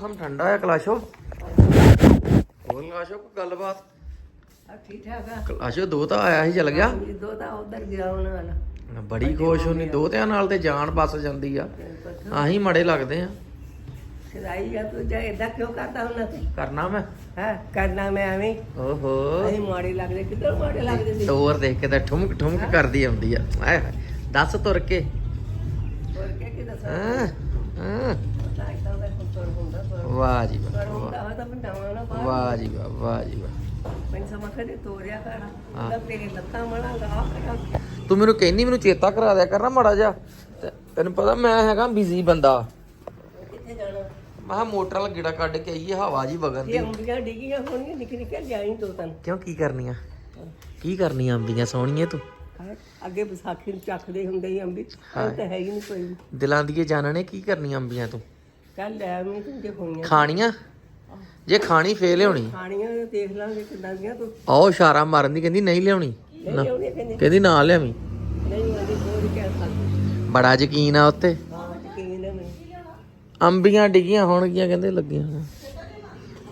ਮੌਸਮ ਠੰਡਾ ਹੈ ਕਲਾਸ਼ੋ? ਹੋਰ ਕਲਾਸ਼ੋ ਕੋਈ ਗੱਲਬਾਤ? ਆ ਠੀਕ ਠਾਕ ਆ? ਕਲਾਸ਼ੋ ਦੋ ਤਾਂ ਆਇਆ ਸੀ ਚਲ ਗਿਆ। ਦੋ ਤਾਂ ਉਧਰ ਗਿਆ ਉਹਨਾਂ ਨਾਲ। ਬੜੀ ਖੁਸ਼ ਹੋਣੀ ਦੋਤਿਆਂ ਨਾਲ ਤੇ ਜਾਨ ਬਸ ਜਾਂਦੀ ਆ। ਆਹੀ ਮੜੇ ਲੱਗਦੇ ਆ। ਸਿਰਾਈ ਆ ਤੂੰ ਜਾ ਏਦਾਂ ਕਿਉਂ ਕਰਦਾ ਹੁੰਦਾ ਤੂੰ? ਕਰਨਾ ਮੈਂ? ਹਾਂ ਕਰਨਾ ਮੈਂ ਐਵੇਂ? ਓਹੋ। ਅਸੀਂ ਮਾੜੇ ਲੱਗਦੇ ਕਿੱਧਰ ਮਾੜੇ ਲੱਗਦੇ ਸੀ? ਤੋਰ ਦੇਖ ਕੇ ਤਾਂ ਠੁਮਕ ਠੁਮਕ ਕਰਦੀ ਆਉਂਦੀ ਆ। ਆਏ। ਦੱਸ ਤੁਰ ਕੇ। ਹੋਰ ਕੀ ਕੀ ਦੱਸਾਂ? ਹਾਂ ਹਾਂ ਪਤਾ ਇਦਾਂ ਦਾ ਕੁੱਤਰ ਹੁੰਦਾ ਪਰ ਵਾਹ ਜੀ ਵਾਹ, ਹੋਇਆ ਤਾਂ ਬਾਹਰ ਵਾਹ ਜੀ ਵਾਹ ਵਾਹ ਜੀ ਵਾਹ। ਮੈਨੂੰ ਸਮਾਂ ਕਦੇ ਤੋਰਿਆ ਕਰ। ਹਾਂ। ਤਾਂ ਤੇਰੀ ਲੱਤਾਂ ਮਣਾਂਗਾ ਆ ਕਰਾਂ ਤੂੰ ਮੈਨੂੰ ਕਹਿੰਦੀ ਮੈਨੂੰ ਚੇਤਾ ਕਰਾ ਦਿਆ ਕਰਨਾ ਮਾੜਾ ਜਿਹਾ। ਤੇ ਤੈਨੂੰ ਪਤਾ ਮੈਂ ਹੈਗਾ ਬਿਜ਼ੀ ਬੰਦਾ। ਕਿੱਥੇ ਜਾਣਾ? ਮੈਂ ਕਿਹਾ ਮੋਟਰ ਵਾਲਾ ਗੇੜਾ ਕੱਢ ਕੇ ਆਈਏ ਹਵਾ ਜੀ ਵਗਣ ਇਹ ਦੀ ਅੰਬੀਆਂ ਡਿੱਗੀਆਂ ਹੋਣਗੀਆਂ ਨਿੱਕੀ ਨਿੱਕੀ ਜਾਈ ਦੋ ਤਨ। ਕਿਉਂ ਕੀ ਕਰਨੀਆਂ? ਕੀ ਕਰਨੀਆਂ ਅੰਬੀਆਂ ਸੋਹਣੀਆਂ ਤੂੰ? ਅੱਗੇ ਵਿਸਾਖੀ ਨੂੰ ਚੱਕਦੇ ਹੁੰਦੇ ਸੀ ਅੰਬੀ। ਤਾਂ ਹੈ ਹੀ ਨਹੀਂ ਕੋਈ। ਦਿਲਾਂ ਦੀ ਜਾਣਨੇ ਕੀ ਕਰਨੀਆਂ ਅੰਬੀਆਂ ਤੂੰ? ਕੱਲ ਲੈ ਮੈਂ ਤੂੰ ਜੇ ਹੋਈਆਂ ਖਾਣੀਆਂ? ਜੇ ਖਾਣੀ ਫੇਰ ਲਿਆਉਣੀ। ਖਾਣੀਆਂ ਤਾਂ ਦੇਖ ਲਾਂਗੇ ਕਿੰਨਾ ਦੀਆਂ ਤੂੰ। ਆਓ ਇਸ਼ਾਰਾ ਮਾਰਨ ਦੀ ਕਹਿੰਦੀ ਨਹੀਂ ਲਿਆਉਣੀ। ਨਹੀਂ ਕਹਿੰਦੇ। ਕਹਿੰਦੀ ਨਾ ਲਿਆਵੀਂ। ਨਹੀਂ ਆਂਦੀ ਕੋਈ ਕਹਿ ਸਕਦੀ। ਬੜਾ ਯਕੀਨ ਆ ਉੱਤੇ। ਹਾਂ ਯਕੀਨ ਹੈ ਮੈਨੂੰ। ਅੰਬੀਆਂ ਡਿੱਗੀਆਂ ਹੋਣਗੀਆਂ ਕਹਿੰਦੇ ਲੱਗੀਆਂ।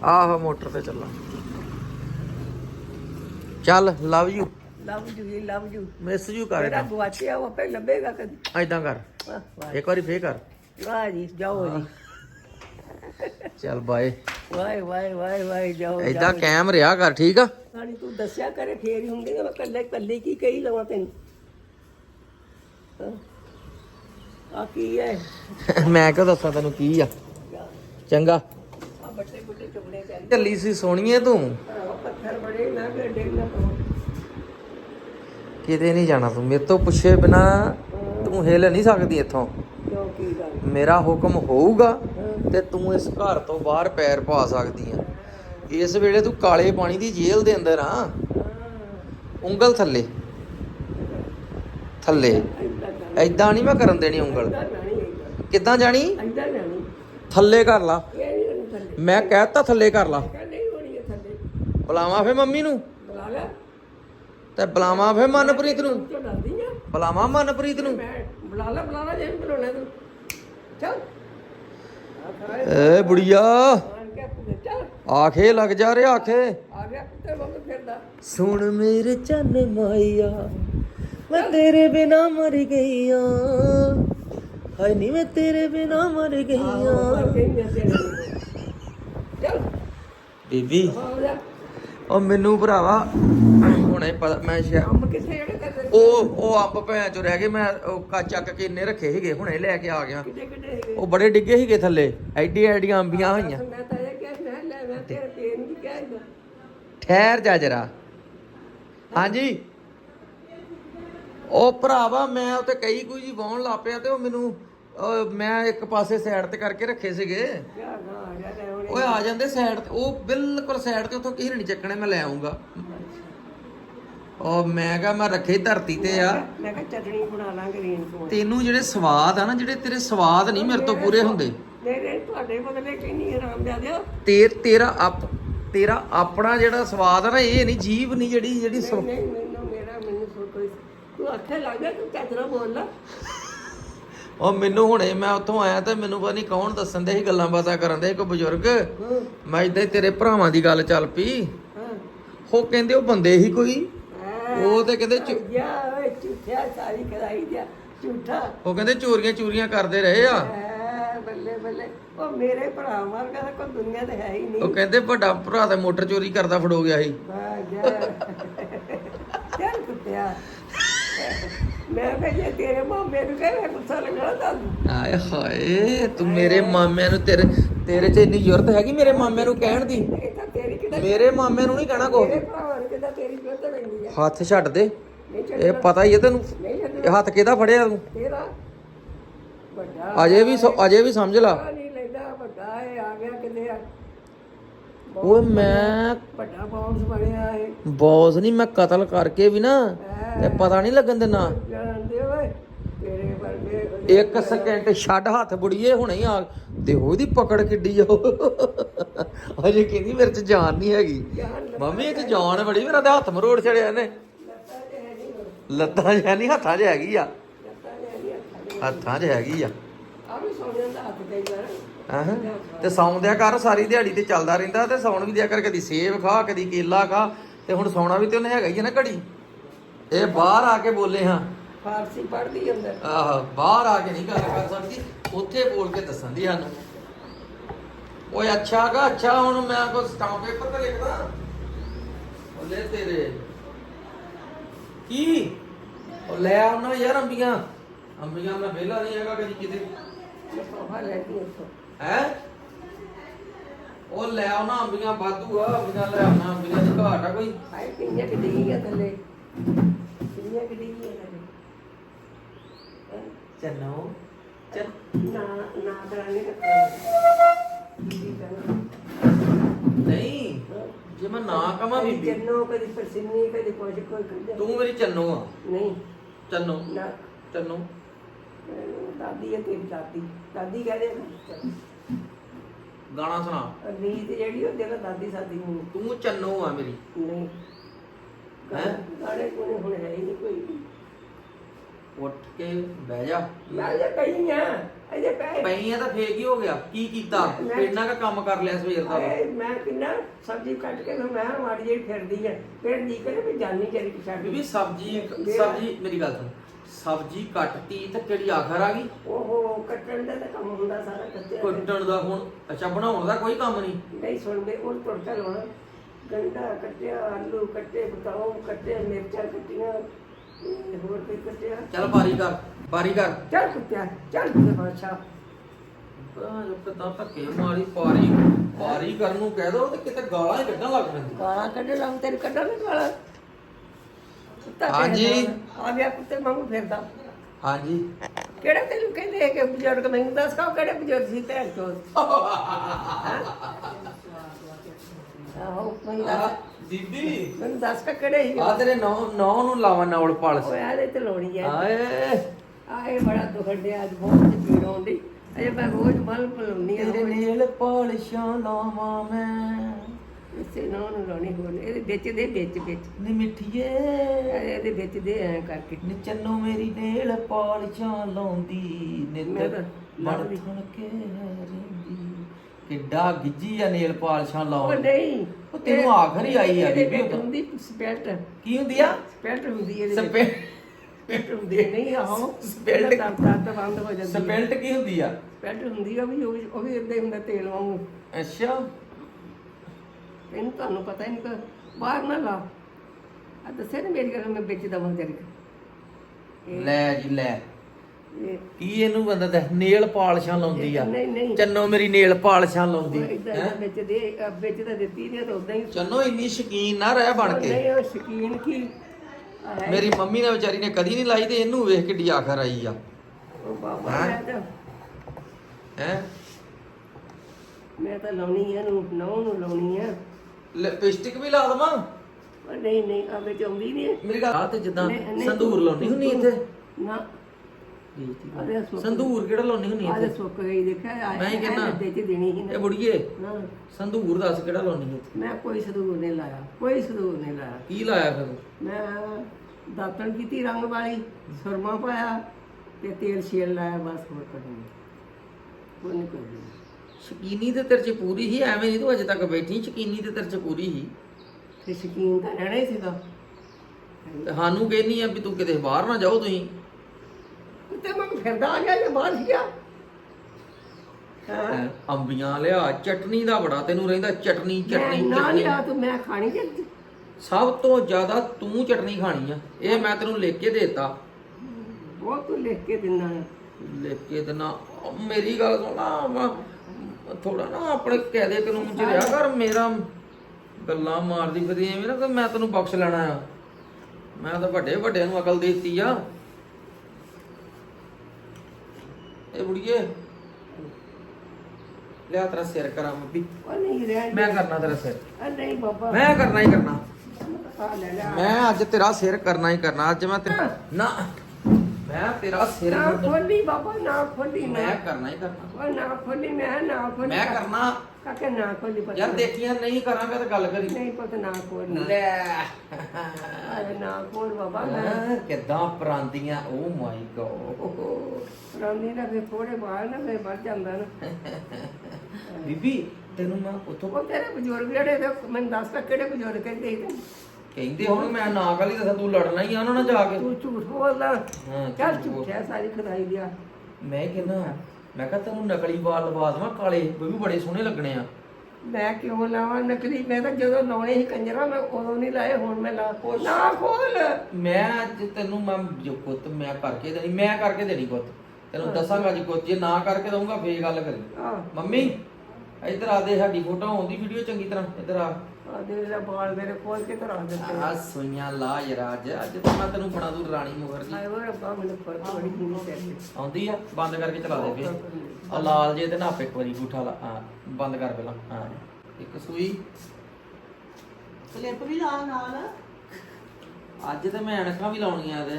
ਆਹੋ ਮੋਟਰ ਤੇ ਚੱਲਾਂ। ਚੱਲ ਲਵ ਯੂ ਲਵ ਯੂ ਜੀ ਲਵ ਯੂ ਮਿਸ ਯੂ ਕਰ ਮੇਰਾ ਗਵਾਚਿਆ ਉਹ ਆਪੇ ਲੱਭੇਗਾ ਕਦੀ। ਐਦਾਂ ਕਰ। ਵਾਹ ਵਾਹ। ਇੱਕ ਵਾਰੀ ਫੇਰ ਕਰ। ਵਾਹ ਜੀ ਜਾਓ ਜੀ। ਚੱਲ ਬਾਏ। ਵਾਏ ਵਾਏ ਵਾਏ ਵਾਏ ਜਾਓ ਐਦਾਂ ਕਾਇਮ ਰਿਹਾ ਕਰ ਠੀਕ ਆ? ਸਾਡੀ ਤੂੰ ਦੱਸਿਆ ਕਰੇ ਫੇਰ ਹੀ ਹੁੰਦੀ ਮੈਂ ਕੱਲੇ ਕੱਲੇ ਕੀ ਕਹੀ ਲਵਾਂ ਤੈਨੂੰ। ਆ ਕੀ ਹੈ ਮੈਂ ਕਿਉਂ ਦੱਸਾਂ ਤੈਨੂੰ ਕੀ ਆ? ਚੰਗਾ। ਆ ਬੱਟੇ ਬੁੱਟੇ ਚੁਗਣੇ ਚਾਹੀਦੇ ਢੱਲੀ ਸੀ ਸੋਹਣੀਏ ਤੂੰ। ਪੱਥਰ ਬੜੇ ਨਾ ਡੇਗ ਨਾ ਕਿਤੇ ਨਹੀਂ ਜਾਣਾ ਤੂੰ। ਮੇਰੇ ਤੋਂ ਪੁੱਛੇ ਬਿਨਾ ਤੂੰ ਹਿੱਲ ਨਹੀਂ ਸਕਦੀ ਇੱਥੋਂ। ਮੇਰਾ ਹੁਕਮ ਹੋਊਗਾ ਤੇ ਤੂੰ ਇਸ ਘਰ ਤੋਂ ਬਾਹਰ ਪੈਰ ਪਾ ਸਕਦੀ ਆ। ਇਸ ਵੇਲੇ ਤੂੰ ਕਾਲੇ ਪਾਣੀ ਦੀ ਜੇਲ੍ਹ ਦੇ ਅੰਦਰ ਆ। ਉਂਗਲ ਥੱਲੇ। ਥੱਲੇ। ਐਦਾਂ ਨਹੀਂ ਮੈਂ ਕਰਨ ਦੇਣੀ ਉਂਗਲ। ਕਿੱਦਾਂ ਜਾਣੀ? ਥੱਲੇ ਕਰ ਲਾ। ਮੈਂ ਕਹਿਤਾ ਥੱਲੇ ਕਰ ਲਾ। ਬੁਲਾਵਾਂ ਫੇ ਮੰਮੀ ਨੂੰ। ਬੁਲਾ ਲੈ। ਤੇ ਬੁਲਾਵਾਂ ਫੇ ਮਨਪ੍ਰੀਤ ਨੂੰ। ਬੁਲਾਵਾਂ ਮਨਪ੍ਰੀਤ ਨੂੰ। ਬੁਲਾ ਲੈ ਬੁਲਾ ਲੈ ਜੇ ਬੁਲਾਉਣਾ ਤੂੰ। ਚੱਲ। ਏ ਬੁੜੀਆ। ਆਖੇ ਲੱਗ ਜਾ ਰਿਹਾ ਆਖੇ। ਆ ਗਿਆ ਕੁੱਤੇ ਵਾਂਗ ਫਿਰਦਾ। ਸੁਣ ਮੇਰੇ ਚੰਨ ਮਾਈਆ ਮੈਂ ਤੇਰੇ ਬਿਨਾ ਮਰ ਗਈ ਆ ਹਾਏ ਨੀ ਮੈਂ ਤੇਰੇ ਬਿਨਾ ਮਰ ਗਈ ਆ। ਚੱਲ। ਬੀਬੀ। ਜਾ। ਉਹ ਮੈਨੂੰ ਭਰਾਵਾ ਹੁਣੇ ਪਤਾ ਮੈਂ ਸ਼ਾ- ਅੰਬ ਕਿੱਥੇ ਜਿਹੜੇ ਕਰਦੇ ਉਹ ਉਹ ਅੰਬ ਭੈਣ ਚੋ ਰਹਿ ਗਏ ਮੈਂ ਉਹ ਕਾ ਚੱਕ ਕੇ ਇੰਨੇ ਰੱਖੇ ਸੀਗੇ ਹੁਣੇ ਲੈ ਕੇ ਆ ਗਿਆ। ਕਿੱਡੇ ਕਿੱਡੇ ਹੈਗੇ ਉਹ ਬੜੇ ਡਿੱਗੇ ਸੀਗੇ ਥੱਲੇ ਐਡੀ ਐਡੀਆਂ ਅੰਬੀਆਂ ਹੋਈਆਂ। ਮੈਂ ਤਾਂ ਇਹ ਕਿਹਾ ਮੈਂ ਲੈ ਮੈਂ ਤੇਰੇ ਪੇਨ ਵੀ ਕਿਹਾ ਇਹਦਾ ਠਹਿਰ ਜਾ ਜਰਾ। ਹਾਂਜੀ। ਉਹ ਭਰਾਵਾ ਮੈਂ ਉੱਤੇ ਕਈ ਕੋਈ ਜੀ ਵਾਉਣ ਲੱਪਿਆ ਤੇ ਉਹ ਮੈਨੂੰ ਮੈਂ ਇੱਕ ਪਾਸੇ ਸਾਈਡ ਤੇ ਕਰਕੇ ਰੱਖੇ ਸੀਗੇ। ਓਏ ਆ ਜਾਂਦੇ ਸਾਈਡ ਤੇ ਉਹ ਬਿਲਕੁਲ ਸਾਈਡ ਤੇ ਉੱਥੋਂ ਕਿਸੇ ਨੇ ਨਹੀਂ ਚੱਕਣੇ ਮੈਂ ਲੈ ਆਉਂਗਾ ਉਹ ਮੈਂ ਕਹਾ ਮੈਂ ਰੱਖੇ ਧਰਤੀ ਤੇ ਆ। ਮੈਂ ਕਿਹਾ ਚਟਣੀ ਬਣਾ ਲਾਂਗੇ ਰੀਨ ਤੋਂ ਤੈਨੂੰ ਜਿਹੜੇ ਸਵਾਦ ਆ ਨਾ ਜਿਹੜੇ ਤੇਰੇ ਸਵਾਦ ਨਹੀਂ ਮੇਰੇ ਤੋਂ ਪੂਰੇ ਹੁੰਦੇ। ਮੇਰੇ ਤੁਹਾਡੇ ਬਦਲੇ ਕਿੰਨੀ ਆਰਾਮ ਦੇ ਦਿਓ। ਤੇ ਤੇਰਾ ਆਪ ਤੇਰਾ ਆਪਣਾ ਜਿਹੜਾ ਸਵਾਦ ਆ ਨਾ ਇਹ ਨਹੀਂ ਜੀਭ ਨਹੀਂ ਜਿਹੜੀ ਜਿਹੜੀ ਨਹੀਂ ਮੈਨੂੰ ਮੇਰਾ ਮੈਨੂੰ ਸੋ ਕੋਈ ਤੂੰ ਆਖੇ ਲੱਗਦਾ ਤੂੰ ਚੱਜਰਾ ਬੋਲ ਲਾ। ਉਹ ਮੈਨੂੰ ਹੁਣੇ ਮੈਂ ਉੱਥੋਂ ਆਇਆ ਤੇ ਮੈਨੂੰ ਪਤਾ ਨਹੀਂ ਕੌਣ ਦੱਸਣ ਦੇ ਸੀ ਗੱਲਾਂ ਬਾਤਾਂ ਕਰਨ ਦੇ ਕੋਈ ਬਜ਼ੁਰਗ। ਮੈਂ ਇਦਾਂ ਤੇਰੇ ਭਰਾਵਾਂ ਦੀ ਗੱਲ ਚੱਲ ਪਈ। ਹਾਂ। ਉਹ ਕਹਿੰਦੇ ਉਹ ਬੰਦੇ ਹੀ ਕੋਈ। ਉਹ ਤੇ ਕਹਿੰਦੇ ਚੋ- ਯਾ ਓਏ ਝੂਠਿਆ ਸਾਰੀ ਕਰਾਈ ਦਿਆ ਝੂਠਾ। ਉਹ ਕਹਿੰਦੇ ਚੋਰੀਆਂ ਚੋਰੀਆਂ ਕਰਦੇ ਰਹੇ ਆ। ਐ ਬੱਲੇ ਬੱਲੇ। ਉਹ ਮੇਰੇ ਭਰਾ ਵਰਗਾ ਤਾਂ ਕੋਈ ਦੁਨੀਆ ਤੇ ਹੈ ਹੀ ਨਹੀਂ। ਉਹ ਕਹਿੰਦੇ ਵੱਡਾ ਭਰਾ ਤੇ ਮੋਟਰ ਚੋਰੀ ਕਰਦਾ ਫੜੋ ਗਿਆ ਸੀ। ਚੱਲ ਕੁੱਤਿਆ। ਮੈਂ ਕਿਹਾ ਜੇ ਤੇਰੇ ਮਾਮੇ ਨੂੰ ਕਹੇ ਗੁੱਸਾ ਲੱਗਣਾ ਤਾਂ ਆਏ ਹਾਏ ਤੂੰ ਮੇਰੇ ਮਾਮਿਆਂ ਨੂੰ ਤੇਰੇ ਤੇਰੇ 'ਚ ਇੰਨੀ ਜ਼ਰੂਰਤ ਹੈਗੀ ਮੇਰੇ ਮਾਮਿਆਂ ਨੂੰ ਕਹਿਣ ਦੀ? ਇਹ ਤਾਂ ਤੇਰੀ ਕਿਹਦਾ ਮੇਰੇ ਮਾਮਿਆਂ ਨੂੰ ਨਹੀਂ ਕਹਿਣਾ ਭਰਾਵਾਂ ਨੂੰ ਕਿਹਦਾ ਤੇਰੀ ਆ। ਹੱਥ ਛੱਡ ਦੇ। ਨਹੀਂ ਇਹ ਪਤਾ ਹੀ ਹੈ ਤੈਨੂੰ। ਨਹੀਂ ਇਹ ਹੱਥ ਕਿਹਦਾ ਫੜਿਆ ਤੂੰ? ਤੇਰਾ ਵੱਡਾ ਅਜੇ ਵੀ ਸ- ਅਜੇ ਵੀ ਸਮਝ ਲਾ। ਪਤਾ ਨਹੀਂ ਲੈਂਦਾ ਵੱਡਾ ਇਹ ਆ ਗਿਆ ਕਿਤੇ ਆ। ਓਏ ਮੈਂ ਵੱਡਾ ਬਾਉਂਸ ਬਣਿਆ ਇਹ। ਬੌਸ ਨਹੀਂ ਮੈਂ ਕਤਲ ਕਰਕੇ ਵੀ ਨਾ ਤੇ ਪਤਾ ਨਹੀਂ ਲੱਗਣ ਦਿੰਦਾ ਜਾਣਦੇ ਇੱਕ ਸਕਿੰਟ ਛੱਡ ਹੱਥ ਬੁੜੀਏ ਹੁਣੇ ਹੀ ਆ। ਦੇਖੋ ਇਹਦੀ ਪਕੜ ਕਿੱਡੀ ਆ। ਅਜੇ ਕਹਿੰਦੀ ਮੇਰੇ ਚ ਜਾਨ ਨਹੀਂ ਹੈਗੀ। ਮੰਮੀ, ਇਹ ਚ ਜਾਨ ਬੜੀ, ਮੇਰਾ ਤੇ ਹੱਥ ਮਰੋੜ ਛੜਿਆ ਇਹਨੇ। ਲੱਤਾਂ ਜਿਹਾ ਨਹੀਂ, ਹੱਥਾਂ 'ਚ ਹੈਗੀ ਆ। ਹੱਥਾਂ 'ਚ ਹੈਗੀ ਆ। ਤੇ ਸੌਂ ਕਰ, ਸਾਰੀ ਦਿਹਾੜੀ ਤੇ ਚੱਲਦਾ ਰਹਿੰਦਾ ਤੇ ਸੌਣ ਵੀ ਦਿਆ ਕਰ, ਕਦੀ ਸੇਬ ਖਾ, ਕਦੀ ਕੇਲਾ ਖਾ, ਤੇ ਹੁਣ ਸੌਣਾ ਵੀ ਤੇ ਉਹਨੇ ਹੈਗਾ ਹੀ ਆ ਨਾ ਘੜੀ। ਇਹ ਬਾਹਰ ਆ ਕੇ ਬੋਲੇ ਹਾਂ। ਫਾਰਸੀ ਪੜ੍ਹਦੀ ਅੰਦਰ। ਆਹ ਬਾਹਰ ਆ ਕੇ ਨਹੀਂ ਗੱਲ ਕਰ ਸਕਦੀ। ਉੱਥੇ ਬੋਲ ਕੇ ਦੱਸਣ ਦੀ ਸਾਨੂੰ। ਓਏ ਅੱਛਾ ਗਾ ਅੱਛਾ ਹੁਣ ਮੈਂ ਕੋ ਸਟਾਂਪ ਪੇਪਰ ਤੇ ਲਿਖਦਾ। ਓਲੇ ਤੇਰੇ। ਕੀ? ਉਹ ਲੈ ਆਉਣਾ ਯਾਰ ਅੰਬੀਆਂ। ਅੰਬੀਆਂ ਮੈਂ ਵਿਹਲਾ ਨਹੀਂ ਹੈਗਾ ਕਦੀ ਕਿਤੇ। ਸੋਫਾ ਲੈ ਕੇ ਉੱਥੋਂ ਹੈ? ਉਹ ਲੈ ਆਉਣਾ ਅੰਬੀਆਂ ਵਾਧੂ ਆ। ਅੰਬੀਆਂ ਲੈ ਆਉਣਾ ਅੰਬੀਆਂ ਦੀ ਘਾਟ ਆ ਕੋਈ। ਹਾਏ ਕਿੰਨੀਆਂ ਕਿ ਡਿੱਗੀਆਂ ਥੱਲੇ। ਕਿੰਨੀਆਂ ਕਿ ਡਿੱਗੀਆਂ ਥੱਲੇ ਹੈਂ? ਚੰਨ ਨਾ ਨਾ ਕਰਾਂਗੇ। ਤਾਂ ਨਹੀਂ ਜੇ ਮੈਂ ਨਾ ਕਵਾਂ ਕਦੀ ਬੀਬੀ। ਜੰਨੋ ਕਦੀ ਪਰਸਿੰਨੀ ਕਦੀ ਕੁਝ ਕੋਈ ਕਹਿੰਦਾ ਤੂੰ ਮੇਰੀ ਚੰਨੋ ਆ। ਨਹੀਂ। ਚੰਨੋ ਨਾ। ਚੰਨੋ ਅਹ ਦਾਦੀ ਹੈ ਤੇਰੀ ਦਾਦੀ। ਦਾਦੀ ਕਹਦੇ ਗਾਣਾ ਸੁਣਾ। ਰੀਤ ਜਿਹੜੀ ਉਹ ਦੇਣਾ ਦਾਦੀ ਸਾਦੀ ਨੂੰ ਤੂੰ ਚੰਨੋ ਆ ਮੇਰੀ। ਨਹੀਂ। ਹੈਂ? ਗਾਣੇ ਕੋਨੇ ਹੁਣ ਹੈ ਹੀ ਨਹੀਂ ਕੋਈ ਉੱਠ ਕੇ ਬਹਿ ਜਾ। ਮੈਂ ਜੇ ਕਹੀ ਆ ਅਜੇ ਪੈ ਪਈ ਆ ਤਾਂ ਫੇਕ ਹੀ ਹੋ ਗਿਆ? ਕੀ ਕੀਤਾ? ਮੈਂ- ਇੰਨਾ ਕੁ ਕੰਮ ਕਰ ਲਿਆ ਸਵੇਰ ਦਾ। ਮੈਂ ਕਿੰਨਾ ਸਬਜ਼ੀ ਕੱਟ ਕੇ ਫਿਰ ਮੈਂ ਮਾੜੀ ਜਿਹੀ ਫਿਰਦੀ ਆ। ਫਿਰ ਦੀ ਕਰੇ ਵੀ ਜਾਨੀ ਚਰੀ ਪਿਛਾੜੀ ਬੀਬੀ ਸਬਜੀ ਸਬਜੀ ਮੇਰੀ ਗੱਲ ਸੁਣ। ਸਬਜੀ ਕੱਟਤੀ ਤੇ ਕਿਹੜੀ ਆਖਰ ਆ ਗਈ? ਉਹ ਕੱਟਣ ਦਾ ਤਾਂ ਕੰਮ ਹੁੰਦਾ ਸਾਰਾ ਕੱਟਿਆ ਕੁੱਟਣ ਦਾ ਹੁਣ ਅੱਛਾ ਬਣਾਉਣ ਦਾ ਕੋਈ ਕੰਮ ਨਹੀਂ ਨਹੀਂ ਸੁਣਦੇ ਉਹ ਤੜਕਾ ਲਾਉਣਾ ਗੰਡਾ ਕੱਟਿਆ ਆਲੂ ਕੱਟੇ ਬਤਾਉ ਕੱਟੇ ਮਿਰਚਾਂ ਕੱਟੀਆਂ। ਤੇ ਹੋਰ ਕੋਈ ਕੱਟਿਆ ਚੱਲ ਬਾਰੀ ਕਰ ਬਾਰੀ ਕਰ। ਚੱਲ ਕੁੱਤਿਆ ਚੱਲ ਕੁੱਤੇ ਬਾਦਸ਼ਾਹ ਜੋ ਕਿਦਾਂ ਧੱਕੇ ਮਾਰੀ ਪਾਰੀ ਪਾਰੀ ਕਰਨ ਨੂੰ ਕਹਿ ਦੋ ਤੇ ਕਿਤੇ ਗਾਲਾਂ ਹੀ ਕੱਢਣ ਲੱਗ ਪੈਂਦੀ ਗਾਲਾਂ ਕੱਢ ਲਾਂ ਤੇਰੇ ਕੱਢਾਂ ਨਾ ਗਾਲਾਂ? ਕੁੱਤਾ ਹਾਂਜੀ। ਆ ਗਿਆ ਕੁੱਤੇ ਵਾਂਗੂ ਫਿਰਦਾ। ਹਾਂਜੀ। ਕਿਹੜਾ ਤੈਨੂੰ ਕਹਿੰਦੇ ਕਿ ਬਜ਼ੁਰਗ? ਮੈਨੂੰ ਦੱਸ ਕਾ ਕਿਹੜੇ ਬਜ਼ੁਰਗ ਸੀ ਭੈਣ ਚੋਦ? ਆਹੋ ਮੈਨੂੰ ਦੱਸ। ਬੀਬੀ ਮੈਨੂੰ ਦੱਸ ਕਿਹੜੇ ਸੀ? ਆ ਤੇਰੇ ਨੌ ਨੌ ਨੂੰ ਲਾਵਾਂ ਨੌਲ ਪਾਲਸ। ਓਏ ਆਲੇ ਤੇ ਲਾਉਣੀ ਐ ਆਏ। ਆਏ ਬੜਾ ਦੁਖਣ ਡਿਆ ਅੱਜ ਬਹੁਤ ਪੀੜ ਆਉਂਦੀ ਅਜੇ ਮੈਂ ਰੋਜ਼ ਮਲ ਪਲਾਉਣੀ ਆ ਤੇਰੇ ਨੇਲ ਪਾਲਿਸ਼ਾਂ ਲਾਵਾਂ ਮੈਂ। ਇਸੇ ਨਾ ਨੂੰ ਲਾਉਣੀ ਹੋਰ। ਇਹਦੇ ਵਿੱਚ ਦੇ ਵਿੱਚ ਵਿੱਚ। ਨੀ ਮਿੱਠੀਏ। ਇਹਦੇ ਵਿੱਚ ਦੇ ਐ ਕਰਕੇ। ਨੀ ਚੰਨੋ ਮੇਰੀ ਨੇਲ ਪਾਲਿਸ਼ਾਂ ਲਾਉਂਦੀ ਨਿੱਤ ਬਣ। ਥਣ ਕੇ ਰਹਿੰਦੀ। ਕਿੱਡਾ ਗਿੱਜੀ ਆ ਨੇਲ ਪਾਲਿਸ਼ਾਂ ਉਹ ਲਾਉਣ ਨਹੀਂ ਉਹ ਤੈਨੂੰ ਆਖਰੀ ਆਈ ਆ ਇਹਦੇ ਬੀਬੀ ਵਿੱਚ ਉਦੋਂ। ਹੁੰਦੀ ਸਪੈਲਟ। ਕੀ ਹੁੰਦੀ ਆ? ਸਪੈਲਟ ਹੁੰਦੀ ਇਹਦੇ ਵਿੱਚ। ਸਪੇ ਸਪੈਲਟ ਹੁੰਦੀ ਹੈ, ਨਹੀਂ ਆਹੋ ਸਪੈਲਟ- ਦਰਦ ਦਰਦ ਬੰਦ ਹੋ ਜਾਂਦੀ ਹੈ। ਸਪੈਲਟ ਕੀ ਹੁੰਦੀ ਆ? ਸਪੈਲਟ ਹੁੰਦੀ ਆ ਵੀ ਉਹ ਵੀ ਉਹ ਵੀ ਇਦਾਂ ਹੁੰਦਾ ਤੇਲ ਵਾਂਗੂ। ਅੱਛਾ। ਇਹਨੂੰ ਤੁਹਾਨੂੰ ਪਤਾ ਹੀ ਨਹੀਂ ਕਿ ਬਾਹਰ ਨਾ ਲਾ। ਆ ਦੱਸਿਆ ਨਾ ਮੇਰੀ ਗੱਲ ਮੈਂ ਵਿੱਚ ਦਵਾਂ ਤੇਰੇ ਇਹ ਲੈ ਜੀ ਲੈ। ਇਹ ਕੀ ਇਹਨੂੰ ਬੰਦਾ ਤੇ ਨੇਲ ਪਾਲਿਸ਼ਾਂ ਲਾਉਂਦੀ ਆ? ਨਹੀਂ ਨਹੀਂ। ਚੰਨੋ ਮੇਰੀ ਨੇਲ ਪਾਲਿਸ਼ਾਂ ਲਾਉਂਦੀ ਇਦਾਂ ਹੈਂ? ਵਿੱਚ ਦੇ ਅਹ ਵਿੱਚ ਤਾਂ ਦਿੱਤੀ ਨਹੀਂ ਤਾਂ ਉਦਾਂ ਹੀ ਚੰਨੋ ਇੰਨੀ ਸ਼ਕੀਨ ਨਾ ਰਹਿ ਬਣ ਕੇ। ਨਹੀਂ ਉਹ ਸ਼ਕੀਨ ਕੀ? ਹੈ ਮੇਰੀ ਮੰਮੀ ਨੇ ਵਿਚਾਰੀ ਨੇ ਕਦੀ ਨਹੀਂ ਲਾਈ ਤੇ ਇਹਨੂੰ ਵੇਖ ਕਿੱਡੀ ਆਖਰ ਆਈ ਆ। ਉਹ ਬਾਬਾ ਹੈਂ? ਮੈਂ ਤਾਂ ਹੈ? ਮੈਂ ਤਾਂ ਲਾਉਣੀ ਆ ਨੂੰ ਨੌ ਨੂੰ ਲਾਉਣੀ ਆ। ਲਿਪਸਟਿਕ ਵੀ ਲਾ ਦਵਾਂ? ਪਰ ਨਹੀਂ ਨਹੀਂ ਆ ਵਿੱਚ ਆਉਂਦੀ ਨਹੀਂ ਮੇਰੀ ਗੱਲ ਆ ਤੇ ਜਿੱਦਾਂ ਨਹੀਂ, ਨਹੀਂ, ਸੰਧੂਰ ਲਾਉਣੀ ਹੁੰਨੀ ਇੱਥੇ। ਨਾ ਅਰੇ ਸੁੱਕ ਸੰਧੂਰ ਕਿਹੜਾ ਲਾਉਣੀ ਹੁੰਨੀ ਇੱਥੇ? ਸੁੱਕ ਗਈ ਦੇਖਿਆ ਆ ਮੈਂ ਹੀ ਕਹਿਨਾ। ਦੇ ਚ ਦੇਣੀ ਸੀ ਇਹ ਨਾ ਬੁੜੀਏ ਨਾ ਸੰਧੂਰ ਦੱਸ ਕਿਹੜਾ ਲਾਉਣੀ ਇੱਥੇ? ਮੈਂ ਕੋਈ ਸਦੂਰ ਨਹੀਂ ਲਾਇਆ ਕੋਈ ਸਦੂਰ ਨਹੀਂ ਲਾਇਆ। ਕੀ ਲਾਇਆ ਫਿਰ? ਮੈਂ ਦਾਤਣ ਕੀਤੀ ਰੰਗ ਵਾਲੀ ਸੁਰਮਾ ਪਾਇਆ ਤੇ ਤੇਲ ਸ਼ੇਲ ਲਾਇਆ ਬਸ ਹੋਰ ਕੁਝ ਨਹੀਂ। ਕੋਈ ਨਹੀਂ ਕੋਈ ਨਹੀਂ ਸ਼ਕੀਨੀ ਤੇ ਤੇਰੇ ਚ ਪੂਰੀ ਹੀ ਐਵੇਂ ਨਹੀਂ ਤੂੰ ਅਜੇ ਤੱਕ ਬੈਠੀ ਸ਼ਕੀਨੀ ਤੇ ਤੇਰੇ ਚ ਪੂਰੀ ਹੀ ਤੇ ਸ਼ਕੀਨ ਤਾਂ ਰਹਿਣਾ ਹੀ ਸੀਗਾ। ਤੇ ਸਾਨੂੰ ਕਹਿੰਨੀ ਆ ਵੀ ਤੂੰ ਕਿਤੇ ਬਾਹਰ ਨਾ ਜਾਓ ਤੁਸੀਂ। ਕੁੱਤੇ ਮੈਂ ਫਿਰਦਾ ਆ ਗਿਆ ਜਾਂ ਬਾਹਰ ਗਿਆ ਹਾਂ। ਅੰਬੀਆਂ ਲਿਆ ਚਟਨੀ ਦਾ ਬੜਾ ਤੈਨੂੰ ਰਹਿੰਦਾ ਚਟਨੀ ਮੈਂ ਚਟਨੀ ਨਾ ਚਟਨੀ। ਲਿਆ ਤੂੰ ਮੈਂ ਖਾਣੀ ਜੇ। ਸਭ ਤੋਂ ਜ਼ਿਆਦਾ ਤੂੰ ਚਟਨੀ ਖਾਣੀ ਆ। ਇਹ ਮੈਂ ਤੈਨੂੰ ਲਿਖ ਕੇ ਦੇਤਾ। ਬਹੁਤ ਤੂੰ ਲਿਖ ਕੇ ਦਿੰਦਾ ਲਿਖ ਕੇ ਦੇਣਾ ਉਹ ਮੇਰੀ ਗੱਲ ਸੁਣਾ ਥੋੜਾ ਨਾ ਆਪਣੇ ਕਾਇਦੇ ਕਾਨੂੰਨ ਚ ਰਿਹਾ ਕਰ ਮੇਰਾ ਗੱਲਾਂ ਮਾਰਦੀ ਫਿਰਦੀ ਐਵੇਂ ਨਾ ਕਿ ਮੈਂ ਤੈਨੂੰ ਬਖਸ਼ ਲੈਣਾ ਆ। ਮੈਂ ਤਾਂ ਵੱਡੇ ਵੱਡਿਆਂ ਨੂੰ ਅਕਲ ਦਿੱਤੀ ਆ। ਇਹ ਬੁੜੀਏ। ਲਿਆ ਤੇਰਾ ਸਿਰ ਕਰਾਂ ਮੰਮੀ ਉਹ ਨਹੀਂ ਰਹਿਣ ਮੈਂ ਕਰਨਾ ਤੇਰਾ ਸਿਰ। ਆ ਨਹੀਂ ਬਾਬਾ। ਮੈਂ ਕਰਨਾ ਹੀ ਕਰਨਾ। ਆ ਲੈ ਲੈ ਮੈਂ ਅੱਜ ਤੇਰਾ ਸਿਰ ਕਰਨਾ ਹੀ ਕਰਨਾ। ਅੱਜ ਮੈਂ ਤੇਰਾ ਨਾ। ਮੈਂ ਤੇਰਾ ਸਿਰ ਨਾ ਖੋਲੀ ਬਾਬਾ ਨਾ ਖੋਲੀ ਮੈਂ। ਕਰਨਾ ਹੀ ਕਰਨਾ। ਉਹ ਨਾ ਖੋਲੀ ਮੈਂ ਨਾ ਖੋਲੀ ਮੈਂ। ਕਰਨਾ। ਕਾਕੇ ਨਾ ਖੋਲੀ ਪਤਾ ਯਾਰ ਦੇਖੀਆਂ ਨਹੀਂ ਕਰਾਂਗਾ ਤਾਂ ਗੱਲ ਕਰੀ। ਨਹੀਂ ਪਤਾ ਨਾ ਖੋਲ ਲੈ। ਅਰੇ ਨਾ ਖੋਲ ਬਾਬਾ ਮੈਂ ਹਾਂ, ਕਿੱਦਾਂ ਪਰਾਂਦੀਆਂ Oh ਓ ਮਾਈ ਗੋਡ ਰਾਂਦੀ ਨਾ ਫਿਰ ਥੋੜੇ ਬਾਹਰ ਨਾ ਫਿਰ ਵੱਧ ਜਾਂਦਾ ਨਾ। ਬੀਬੀ ਤੈਨੂੰ ਮੈਂ ਉੱਥੋਂ ਉਹ ਤੇਰੇ ਬਜ਼ੁਰਗ ਜਿਹੜੇ ਤੇ ਮੈਨੂੰ ਦੱਸ ਤਾ ਕਿਹੜੇ ਬਜ਼ੁਰਗ ਕਹਿੰਦੇ ਸੀ ਕਹਿੰਦੇ ਹੁਣ ਮੈਂ ਨਾ ਕਾਲੀ ਦੱਸਾਂ ਤੂੰ ਲੜਨਾ ਹੀ ਆ ਉਹਨਾਂ ਨਾਲ ਜਾ ਕੇ। ਤੂੰ ਝੂਠ ਬੋਲਦਾ। ਹਾਂ ਚੱਲ ਝੂਠ। ਝੂਠਿਆ ਸਾਰੀ ਖੁਦਾਈ ਦਿਆ ਮੈਂ ਕਹਿੰਦਾ ਮੈਂ ਕਿਹਾ ਤੈਨੂੰ ਨਕਲੀ ਵਾਲ ਲਵਾ ਦੇਵਾਂ ਕਾਲੇ ਉਹ ਵੀ ਬੜੇ ਸੋਹਣੇ ਲੱਗਣੇ ਆ। ਮੈਂ ਕਿਉਂ ਲਾਵਾਂ ਨਕਲੀ? ਮੈਂ ਤਾਂ ਜਦੋਂ ਲਾਉਣੇ ਸੀ ਕੰਜਰਾ ਮੈਂ ਉਦੋਂ ਨਹੀਂ ਲਾਏ ਹੁਣ ਮੈਂ ਲਾ ਨਾ ਖੋਲ। ਮੈਂ ਅੱਜ ਤੈਨੂੰ ਮੈਂ ਜੋ ਪੁੱਤ ਮੈਂ ਕਰਕੇ ਦੇਣੀ ਮੈਂ ਕਰਕੇ ਦੇਣੀ ਪੁੱਤ ਤੈਨੂੰ ਦੱਸਾਂਗਾ ਜੀ ਕੁਝ ਜੇ ਨਾ ਕਰਕੇ ਦਊਂਗਾ ਫੇਰ ਗੱਲ ਕਰੀ। ਮੰਮੀ ਇੱਧਰ ਆ ਦੇ ਸਾਡੀ ਫੋਟੋ ਆਉਂਦੀ ਵੀਡੀਓ ਚੰਗੀ ਤਰ੍ਹਾਂ ਇੱਧਰ ਆ। ਆ ਦੇ ਲੈ ਬਾਲ ਮੇਰੇ ਕੋਲ ਕੇ ਧਰਾ ਦਿੱਤੇ। ਆ ਸੋਈਆਂ ਲਾ ਯਾਰ ਅੱਜ ਅੱਜ ਤਾਂ ਮੈਂ ਤੈਨੂੰ ਬਣਾ ਦੂੰ ਰਾਣੀ ਮੁਖਰਜੀ ਆਏ ਉਹ ਰੱਬਾ ਮੈਨੂੰ ਫ਼ਰਕ ਬੜੀ ਨਹੀਂ ਪੈਂਦੀ ਆਉਂਦੀ ਆ? ਬੰਦ ਕਰਕੇ ਚਲਾ ਦੇ ਫੇਰ। ਆ ਲਾਲ ਜੇ ਤੇ ਨਾਪ ਇੱਕ ਵਾਰੀ ਗੂਠਾ ਲਾ ਹਾਂ ਬੰਦ ਕਰ ਪਹਿਲਾਂ ਹਾਂ। ਇੱਕ ਸੂਈ। ਕਲਿੱਪ ਵੀ ਲਾ ਨਾਲ। ਅੱਜ ਤੇ ਮੈਂ ਅਣਖਾਂ ਵੀ ਲਾਉਣੀਆਂ ਤੇ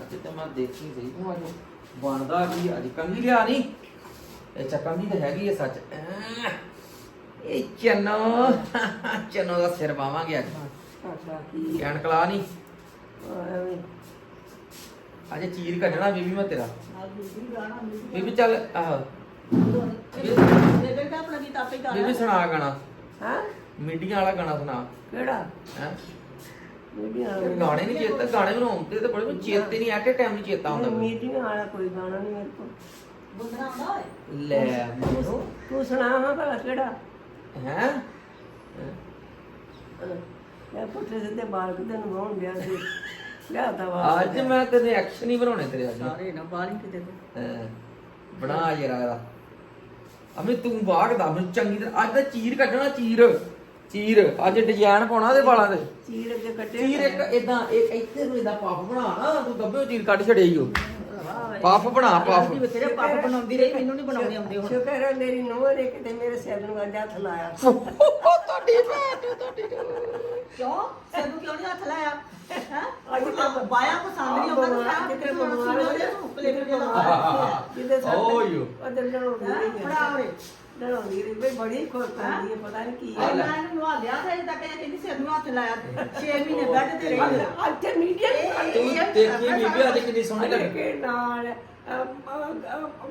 ਅੱਜ ਤੇ ਮੈਂ ਦੇਖੀ ਸਹੀ ਤੂੰ ਅੱਜ ਬਣਦਾ ਕੀ? ਅੱਜ ਕੰਗੀ ਲਿਆ ਨਹੀਂ ਇਹ ਚੱਕੰਗੀ ਤੇ ਹੈਗੀ ਹੈ ਸੱਚ। ਐਂ। ਇਹ ਚੰਨੋ ਚੰਨੋ ਦਾ ਸਿਰ ਪਾਵਾਂਗੇ ਅੱਜ। ਸਾਡਾ ਕੀ ਕੈਣ ਕਲਾ ਨਹੀਂ। ਐਵੇਂ ਅੱਜ ਚੀਰ ਕੱਢਣਾ ਬੀਬੀ ਮੈਂ ਤੇਰਾ। ਨਾਲ ਦੂਜੀ ਗਾਣਾ ਮਿਊਜ਼ਿਕ ਬੀਬੀ ਚੱਲ ਆਹ। ਬੇਬੇ ਦਾ ਆਪਣਾ ਗੀਤ ਆਪੇ ਗਾ ਬੀਬੀ ਸੁਣਾ ਗਾਣਾ। ਹਾਂ? ਮੀਡੀਆਂ ਵਾਲਾ ਗਾਣਾ ਸੁਣਾ। ਕਿਹੜਾ? ਹੈ? ਮੀਡੀਆਂ ਗਾਣੇ ਨਹੀਂ ਚੇਤਾ ਗਾਣੇ ਬਣਾਉਂਦੇ ਤੇ ਬੜੇ ਮੈਨੂੰ ਚੇਤੇ ਨਹੀਂ ਐਟ ਟਾਈਮ ਨਹੀਂ ਚੇਤਾ ਹੁੰਦਾ। ਮੈਨੂੰ। ਮੀਡੀਆਂ ਵਾਲਾ ਕੋਈ ਗਾਣਾ ਨਹੀਂ ਮੇਰੇ ਕੋਲ। ਬੁੰਦਣਾ ਆਉਂਦਾ ਓਏ? ਲੈ ਤੂੰ ਸੁਣਾ ਹਾਂ ਭਲਾ ਕਿਹੜਾ? ਹੈ? ਮੈਂ ਪੁੱਠੇ ਸਿੱਧੇ ਬਾਲ ਕਿਤੇ ਨਵਾਉਣ ਗਿਆ ਸੀ। ਲਿਆਤਾ ਵਾ ਅੱਜ ਮੈਂ ਤੇਰੇ ਐਕਸ਼ਨ ਹੀ ਬਣਾਉਣੇ ਤੇਰੇ ਅੱਜ। ਸਾਰੇ ਨਾ ਬਾਲੀ ਕਿਤੇ ਤੇ। ਹੈਂ। ਬਣਾ ਯਾਰ ਇਹਦਾ ਅਮੇ ਤੂੰ ਬਾਗਦਾ ਮੈਨੂੰ ਚੰਗੀ ਤਰ੍ਹਾਂ। ਅੱਜ ਤਾਂ ਚੀਰ ਕੱਢਣਾ ਚੀਰ। ਚੀਰ। ਅੱਜ ਡਿਜ਼ਾਈਨ ਪਾਉਣਾ ਉਹਦੇ ਵਾਲਾਂ ਤੇ। ਚੀਰ ਅੱਗੇ ਕੱਟੇ ਚੀਰ ਇੱਕ ਇਦਾਂ ਇੱਕ ਇੱਥੇ ਨੂੰ ਇਦਾਂ ਪਫ ਬਣਾ ਨਾ ਤੂੰ ਗੱਬੇ ਚੀਰ ਕੱਢ ਛੜਿਆ ਈ ਉਹ। ਪਫ ਬਣਾ ਪਫ। ਬਥੇਰੇ ਪੱਪ ਬਣਾਉਂਦੀ ਰਹੀ ਮੈਨੂੰ ਨਹੀਂ ਬਣਾਉਣੇ ਆਉਂਦੇ ਹੁਣ। ਸ਼ੁਕਰ ਹੈ ਮੇਰੀ ਨੂੰਹ ਨੇ ਕਿਤੇ ਮੇਰੇ ਸਿਰ ਨੂੰ ਅੱਜ ਹੱਥ ਲਾਇਆ। ਤੁਹਾਡੀ ਭੈਣ ਨੂੰ ਤੁਹਾਡੀ ਕਿਉਂ? ਸਾਨੂੰ ਕਿਉਂ ਨਹੀਂ ਹੱਥ ਲਾਇਆ? ਹੈ? ਅੱਜ ਤਾਂ ਤਾਂ ਬਾਇਆ ਪਸੰਦ ਨਹੀਂ ਆਉਂਦਾ ਤੇ ਕਿਤੇ ਕਿਤੇ ਬਿਮਾਰ ਹੋ ਕਲਿੱਪ ਜੇ। ਲਾ ਜਿਹਦੇ ਸਿਰ ਤੇ- ਓਯੋ। ਉਹ ਦਿਨ ਲੜਾਉਂਦੀ ਰਹੀ ਹੈ। ਫੜਾ ਉਰੇ। ਲੜਾਉਂਦੀ ਰਹੀ। ਬਈ ਬੜੀ ਖੁਸ਼ ਹੁੰਦੀ ਹੈ ਪਤਾ ਨਹੀਂ ਕੀ ਹੈ ਮੈਂ ਇਹਨੂੰ ਨਵਾ ਲਿਆ ਤੇ ਤੱਕ ਇਹ ਕਹਿੰਦੀ ਸਿਰ ਨੂੰ ਹੱਥ ਲਾਇਆ। 6 ਮਹੀਨੇ ਬੈੱਡ ਤੇ ਰਹੀ ਅੱਜ ਮੀਡੀਆ ਤੂੰ ਦੇਖੀ ਬੀਬੀ ਅੱਜ ਕਿੰਨੀ ਸੋਹਣੀ ਲੱਗੀ ਕੇ ਨਾਲ?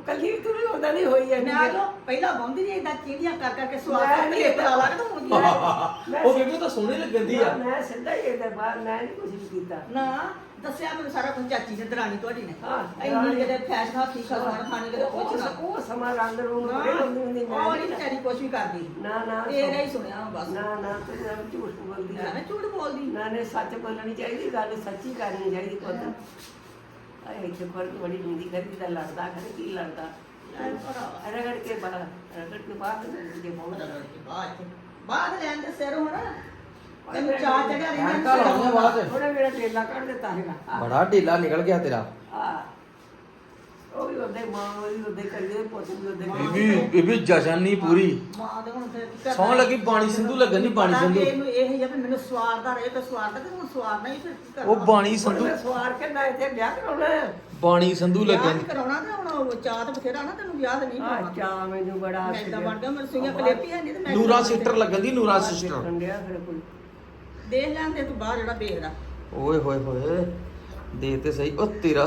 ਕੱਲੀ ਤੂੰ ਵੀ ਉਹਦਾ ਨਹੀਂ ਹੋਈ ਹੈ ਮੈਂ ਆ ਜੋ ਪਹਿਲਾਂ ਬੰਦੀ ਨਹੀਂ ਇਦਾਂ ਚੀੜੀਆਂ ਕਰ ਕਰਕੇ ਸਵਾਦ ਮੈਂ ਕਰ ਨਹੀਂ ਕਲਿੱਪ ਲਾ ਲਾ ਕੇ ਤੂੰ ਮੁਰਗੀ ਉਹ ਬੀਬੀ ਤਾਂ ਸੋਹਣੀ ਲੱਗਦੀ ਆ। ਮੈਂ ਸਿੱਧਾ ਹੀ ਇਹਦੇ ਬਾਹਰ ਮੈਂ ਨਹੀਂ ਕੁਝ ਵੀ ਕੀਤਾ। ਨਾ ਦੱਸਿਆ ਮੈਨੂੰ ਸਾਰਾ ਕੁਝ ਚਾਚੀ ਨੇ ਦਰਾਣੀ ਤੁਹਾਡੀ ਨੇ। ਹਾਂ, ਇੰਨੀ ਕਿਤੇ ਫੈਸ਼ਨ ਹਾਥੀ ਖਸਮਾਨ ਖਾਣੇ ਕਿਤੇ ਕੁਝ ਨਾ ਉਹ ਸਮਾਂ ਰੰਗ ਰੂਮ ਬੜੇ ਹੁੰਦੇ ਹੁੰਦੇ ਮੈਂ ਉਹ ਨਹੀਂ ਵਿਚਾਰੀ ਕੁਝ ਵੀ ਕਰਦੀ। ਨਾ ਨਾ ਤੇਰਾ ਹੀ ਸੁਣਿਆ ਬਸ। ਨਾ ਨਾ ਤੂੰ ਨਾ ਝੂਠ ਬੋਲਦੀ ਮੈਂ ਹੈ ਝੂਠ ਬੋਲਦੀ। ਨਾ ਨੇ ਸੱਚ ਬੋਲਣੀ ਚਾਹੀਦੀ ਗੱਲ ਸੱਚੀ ਕਰਨੀ ਚਾਹੀਦੀ ਪੁੱਤ। ਆਏ ਇੱਥੇ ਫ਼ਰਕ ਬੜੀ ਹੁੰਦੀ ਕਦੀ ਤਾਂ ਲੜਦਾ ਕਦੇ ਕੀ ਲੜਦਾ। ਲੈ ਭਰਾ ਰਗੜ ਕੇ ਬਾਹਰ ਰਗੜ ਕੇ ਬਾਹਰ ਕੇ ਬਹੁਤ ਬਾਅਦ ਬਾਅਦ ਲੈਣ ਦੇ ਸਿਰ ਹੁਣ। ਤੈਨੂੰ ਚਾਹ ਚੜਿਆ ਐਨਕਾਂ ਲਾਉਣੀਆਂ ਬਾਅਦ ਚ। ਉਹਨੇ ਮੇਰਾ ਟੇਲਾ ਕੱਢ ਦਿੱਤਾ ਹੈਗਾ ਬੜਾ ਢੀਲਾ ਨਿਕਲ ਗਿਆ ਤੇਰਾ। ਉਹ ਵੀ ਉਹਦੇ ਮਾਂ ਉਹ ਵੀ ਉਹਦੇ ਕਰੀਏ ਪੁੱਤ ਵੀ ਉਹਦੇ ਬੀਬੀ ਬੀਬੀ ਜਸ਼ਨ ਨਹੀਂ ਪੂਰੀ। ਮਾਂ ਦੇ ਹੁਣ ਫਿਰ ਕੀ ਕਰਨਾ? ਸੌਂ ਲੱਗੀ ਬਾਣੀ ਸਿੰਧੂ ਲੱਗਣ ਨਹੀਂ ਬਾਣੀ ਸਿੰਧੂ। ਇਹਨੂੰ ਇਹ ਹੀ ਆ ਵੀ ਮੈਨੂੰ ਸਵਾਰਦਾ ਰਹੇ ਤੇ ਸਵਾਰਦਾ ਤੇ ਹੁਣ ਸਵਾਰਨਾ ਹੀ ਫਿਰ ਉਹ ਬਾਣੀ ਸਿੰਧੂ ਸਵਾਰ ਕੇ ਨਾ ਇੱਥੇ ਵਿਆਹ ਕਰਾਉਣਾ ਹੈ। ਬਾਣੀ ਸਿੰਧੂ ਵਿਆਹ ਲੱਗਣ। ਨਹੀਂ ਕਰਾਉਣਾ ਤੇ ਹੁਣ ਉਹ ਚਾਹ ਤੇ ਬਥੇਰਾ ਨਾ ਤੈਨੂੰ ਵਿਆਹ ਤੇ ਨਹੀਂ ਆ ਕਰਾਉਣਾ ਚਾ ਮੈਨੂੰ ਬੜਾ ਮੈਂ ਇਦਾਂ ਬਣ ਗਿਆ ਮੇਰੇ ਸੁਈਆਂ ਕਲੇਪੀ ਹੈ ਨਹੀਂ ਤੇ ਮੈਂ ਨੂਰਾ ਸਿਸਟਰ ਲੱਗਣ ਦੀ ਨੂਰਾ ਸਿਸਟਰ। ਕੰਡਿਆ ਫਿਰ ਕੋਈ। ਦੇਖ ਲੈਂਦੇ ਤੂੰ ਬਾਹਰ ਜਿਹੜਾ ਦੇਖਦਾ। ਓਏ ਹੋਏ ਹੋਏ ਦੇ ਤੇ ਸਹੀ ਉਹ ਤੇਰਾ।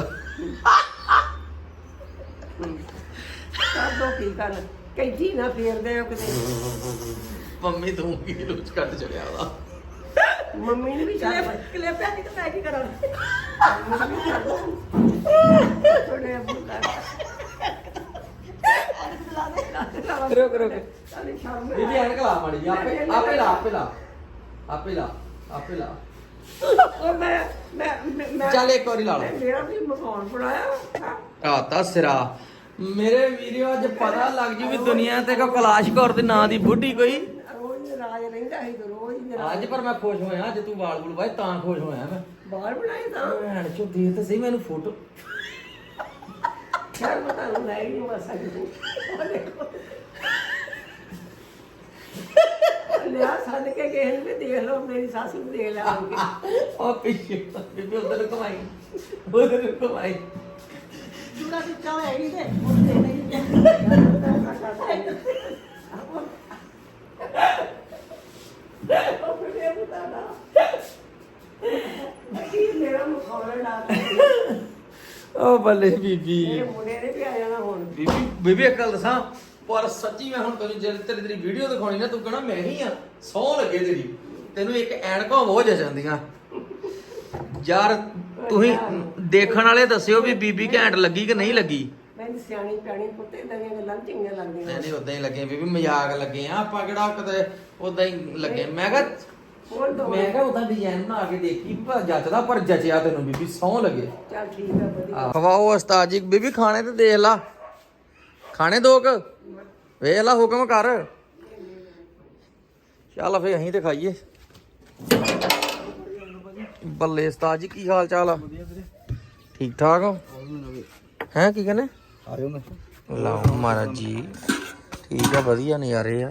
ਦੋ ਕੀ ਕਰ ਕੈਂਚੀ ਨਾ ਫੇਰਦੇ ਹੋ ਕਿਤੇ। ਮੰਮੀ ਤੂੰ ਕੀ ਲੁੱਚ ਕੱਟ ਚੜਿਆ ਵਾ? ਮੰਮੀ ਨੇ ਵੀ ਚੱਲ ਕਲੇਪ ਕਲੇਪਿਆ ਨਹੀਂ ਤੇ ਮੈਂ ਕੀ ਕਰਾਂ ਥੋੜੇ ਬੁੱਕਾ ਰੁਕ ਰੁਕ। ਚਾਲੀ ਸ਼ਰਮ ਬੀਬੀ ਐਨਕ ਲਾ ਮਾੜੀ ਆਪੇ ਆਪੇ ਲਾ ਆਪੇ ਲਾ। ਆਪੇ ਲਾ। ਆਪੇ ਲਾ। ਉਹ ਮੈਂ ਮੈਂ ਮੈਂ- ਚੱਲ ਇੱਕ ਵਾਰੀ ਲਾ ਲਾ। ਮੈਂ- ਮੇਰਾ ਵੀ ਮਕਾਨ ਬਣਾਇਆ ਹਾਂ। ਆਤਾ ਸਿਰਾ। ਮੇਰੇ ਵੀਰਿਓ ਅੱਜ ਪਤਾ ਲੱਗ ਜੂ ਵੀ ਦੁਨੀਆ ਤੇ ਕੋ ਕਲਾਸ਼ ਕੌਰ ਦੇ ਨਾਂ ਦੀ ਬੁੱਢੀ ਕੋਈ। ਰੋਜ਼ ਨਾਰਾਜ਼ ਰਹਿੰਦਾ ਸੀ ਤੇ ਰੋਜ਼ ਹੀ ਨਾਰਾਜ਼। ਅੱਜ ਪਰ ਮੈਂ ਖੁਸ਼ ਹੋਇਆ ਅੱਜ ਤੂੰ ਵਾਲ ਵਾਏ ਤਾਂ ਖੁਸ਼ ਹੋਇਆ ਮੈਂ। ਬਾਹਰ ਬਣਾਈ ਤਾਂ। ਭੈਣ ਚੋ ਦੇ ਤਾਂ ਸਹੀ ਮੈਨੂੰ ਫੋਟੋ। ਖੈਰ ਮੈਂ ਤੁਹਾਨੂੰ ਲੈ ਹੀ ਨਹੀਂ ਮਸਾ ਕਿਤੇ ਉਹ ਦੇਖੋ। ਲਿਆ ਸੱਦ ਕੇ ਗਏ ਨੇ ਦੇਖ ਲਓ ਮੇਰੀ ਸੱਸ ਨੂੰ ਦੇਖ ਲਾ ਉਹ ਪਿੱਛੇ ਬੀਬੀ ਉਧਰ ਕਮਾਈ ਉਧਰ ਕਮਾਈ ਚੂੜਾ ਚੁੱਕਾ ਹੋਇਆ ਨਹੀਂ ਤੇ ਉੱਤੇ ਨਹੀਂ ਉਹ ਬੱਲੇ ਬੀਬੀ। ਮੇਰੇ ਮੁੰਡੇ ਨੇ ਵੀ ਆ ਜਾਣਾ ਹੁਣ। ਬੀਬੀ ਬੀਬੀ ਅਕਲ ਦੱਸਾਂ ਪਰ ਸੱਚੀ ਮੈਂ ਹੁਣ ਤੈਨੂੰ ਜਿਹੜੀ ਤੇਰੀ ਤੇਰੀ ਵੀਡੀਓ ਦਿਖਾਉਣੀ ਨਾ ਤੂੰ ਕਹਣਾ ਮੈਂ ਹੀ ਆ। ਸੌ ਲੱਗੇ ਤੇਰੀ। ਤੈਨੂੰ ਇੱਕ ਐਨਕਾਂ ਬਹੁਤ ਜਾ ਜਾਂਦੀਆਂ। ਯਾਰ ਤੁਸੀਂ ਦੇਖਣ ਵਾਲੇ ਦੱਸਿਓ ਵੀ ਬੀਬੀ ਘੈਂਟ ਲੱਗੀ ਕਿ ਨਹੀਂ ਲੱਗੀ? ਮੈਨੂੰ ਸਿਆਣੀ ਪਿਆਣੀ ਪੁੱਤੇ ਇਦਾਂ ਦੀਆਂ ਗੱਲਾਂ ਚੰਗੀਆਂ ਲੱਗਦੀਆਂ। ਨਹੀਂ ਨਹੀਂ ਉਦਾਂ ਹੀ ਲੱਗੇ ਬੀਬੀ ਮਜ਼ਾਕ ਲੱਗੇ ਆ। ਆਪਾਂ ਕਿਹੜਾ ਕਿਤੇ ਉਦਾਂ ਹੀ ਲੱਗੇ। ਮੈਂ ਕਿਹਾ ਹੋਰ ਦੋ। ਮੈਂ ਕਿਹਾ ਉਦਾਂ ਡਿਜ਼ਾਈਨ ਬਣਾ ਕੇ ਦੇਖੀ ਪਰ ਜੱਚਦਾ ਪਰ ਜਚਿਆ ਤੈਨੂੰ ਬੀਬੀ ਸੌ ਲੱਗੇ। ਚੱਲ ਠੀਕ ਆ ਵਧੀਆ। ਖਵਾਓ ਉਸਤਾਦ ਜੀ। ਬੀਬੀ ਖਾਣੇ ਤੇ ਦੇਖ ਲਾ। ਖਾਣੇ ਦੋ ਕ? ਵੇਖ ਲਾ ਹੁਕਮ ਕਰ। ਚੱਲ ਫੇ ਅਸੀਂ ਤੇ ਖਾਈਏ। ਬੱਲੇ ਉਸਤਾਦ ਜੀ ਕੀ ਹਾਲ ਚਾਲ ਆ? ਠੀਕ ਠਾਕ ਹੋ? ਹੈ ਕੀ ਕਹਿੰਦੇ? ਆਇਓ ਮੈਂ। ਲਾਓ ਮਹਾਰਾਜ ਜੀ ਠੀਕ ਆ ਵਧੀਆ ਨਜ਼ਾਰੇ ਆ।